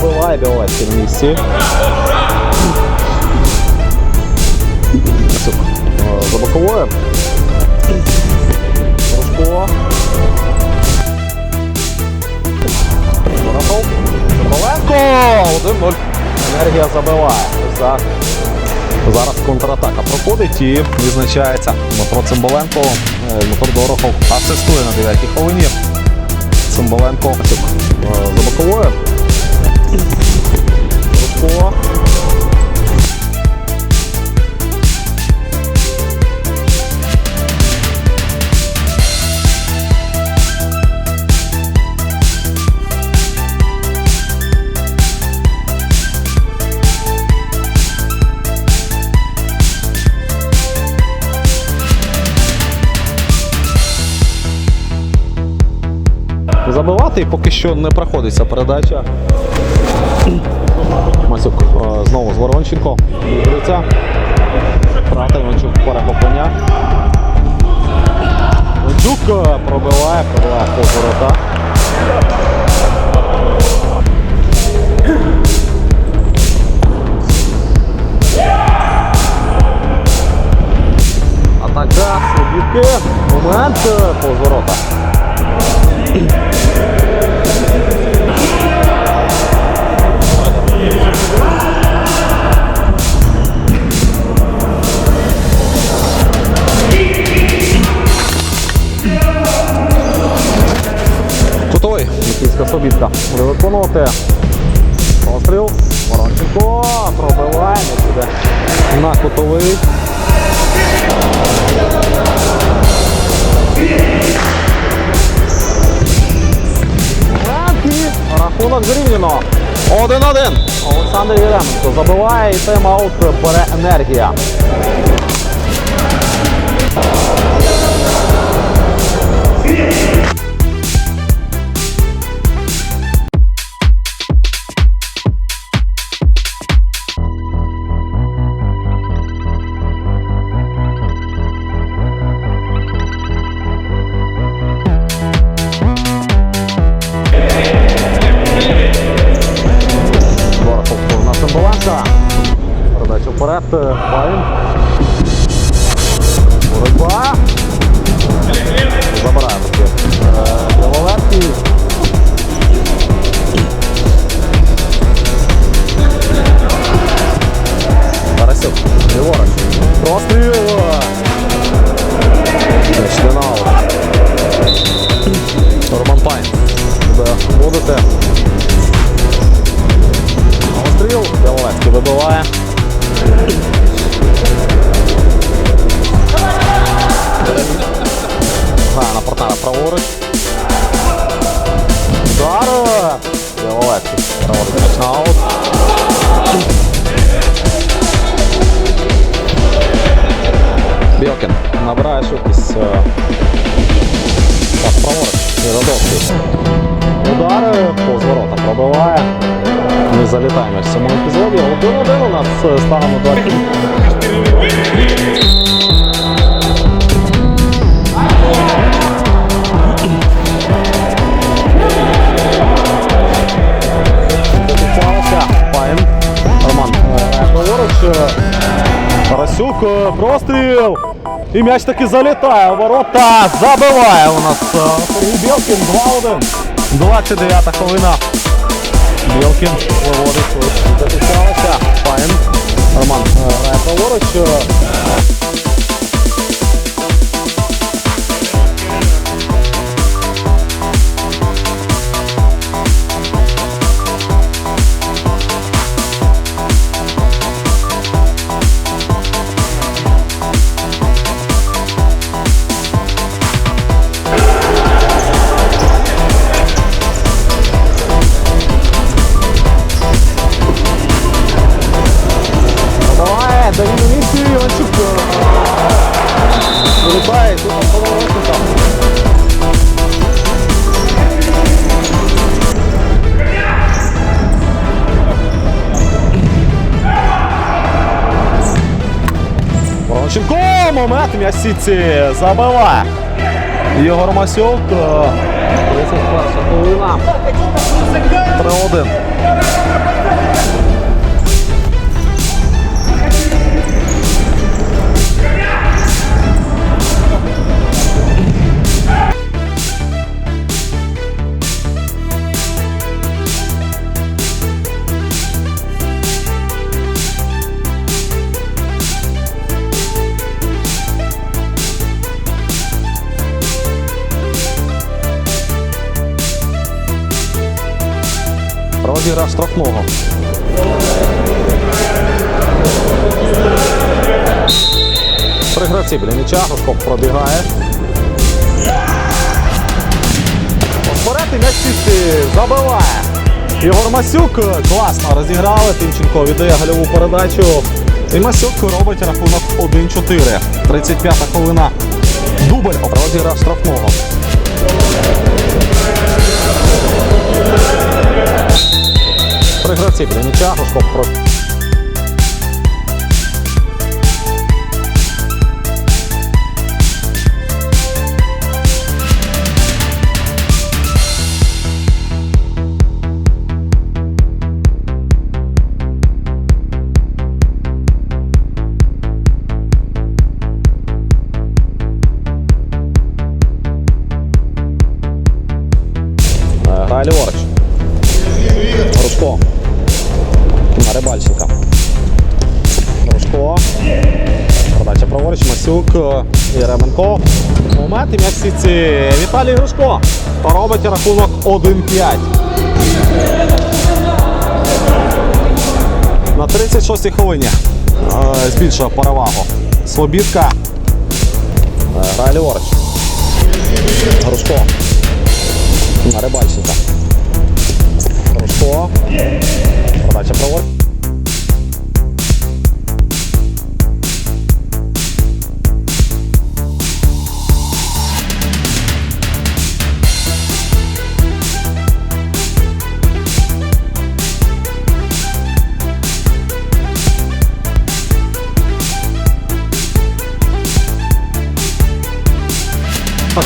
забиває Біловецький на місці. Е, За боковою. Рожко. Воронов. Цимбаленко. 1-0. Енергія забиває. Так. Зараз контратака проходить і відзначається Дмитро Цимбаленко. Е, Дмитро Дорохов асистує на 9-й хвилині. Цимбаленко Е, за боковою. Рушко. Забивати поки що не проходиться передача. Масюк знову з Воронченко. Дивиться. Прата Іванчук перехоплення. Іванчук е, пробиває, пробиває поворота. Атака, Слобідки. Момент е, виконувати. Постріл. Воронченко пробиває. Іде на кутовий. Рахунок зрівняно. 1-1. Олександр Єременко забиває і тайм-аут бере енергія. Передача вперед. Набирає швидкість. е, Пас праворуч. Мірадовський. Удари повз ворота пробиває. Не залітає між в цьому епізоді. Один-один у нас е, станом на 20. Роман е, праворуч. е, Простріл. І м'яч таки залітає. у Ворота забиває у нас е, Сергій Білкін. 2-1. 29 хвилина. Білкін виводить. Записалася. Файн. Роман е, грає праворуч. Момент м'ясіці забиває. Ігор Масюк. е, 31 хвилина. 3-1. Розіграш штрафного. Три гравці біля м'яча, Гошков пробігає. Вперед і м'яч забиває. Ігор Масюк класно розіграли. Тимченко віддає гольову передачу. І Масюк робить рахунок 1-4. 35-та хвилина. Дубль розіграш штрафного. Три гравці біля м'яча, про. Масюк, Єременко. Момент і м'яч. Віталій Грушко. Робить рахунок 1-5. На 36-й хвилині е, збільшує перевагу. Слобідка. Е, Грає ліворуч. Грушко. На Рибальченка. Подача праворуч.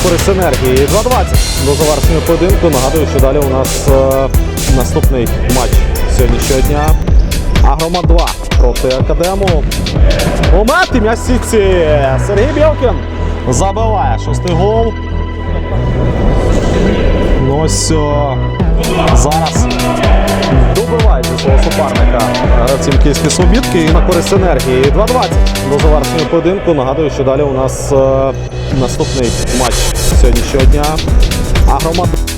Користь енергії 2-20 до завершення поєдинку. Нагадую, що далі у нас е, наступний матч сьогоднішнього дня. Агромат 2 проти Академу. Момент і сітці. Сергій Білкін забиває шостий гол. Ну ось о, зараз добивають зі свого суперника гравці Київської Слобідки і на користь енергії 2-20 до завершення поєдинку. Нагадую, що далі у нас е, наступний матч сьогоднішнього дня. А Пас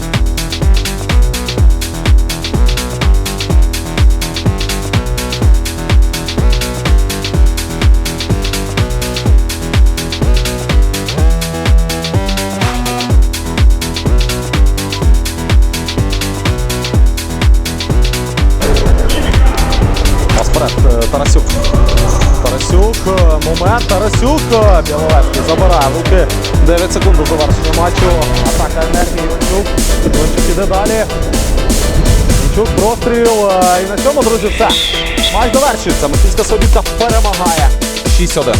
е, Біловецький забирає руки 9 секунд до завершення матчу. Атака енергії. Іванчук. Іванчук іде далі. Іванчук простріл. І на цьому, друзі, все. Матч завершується. Маківська собіка перемагає 6-1.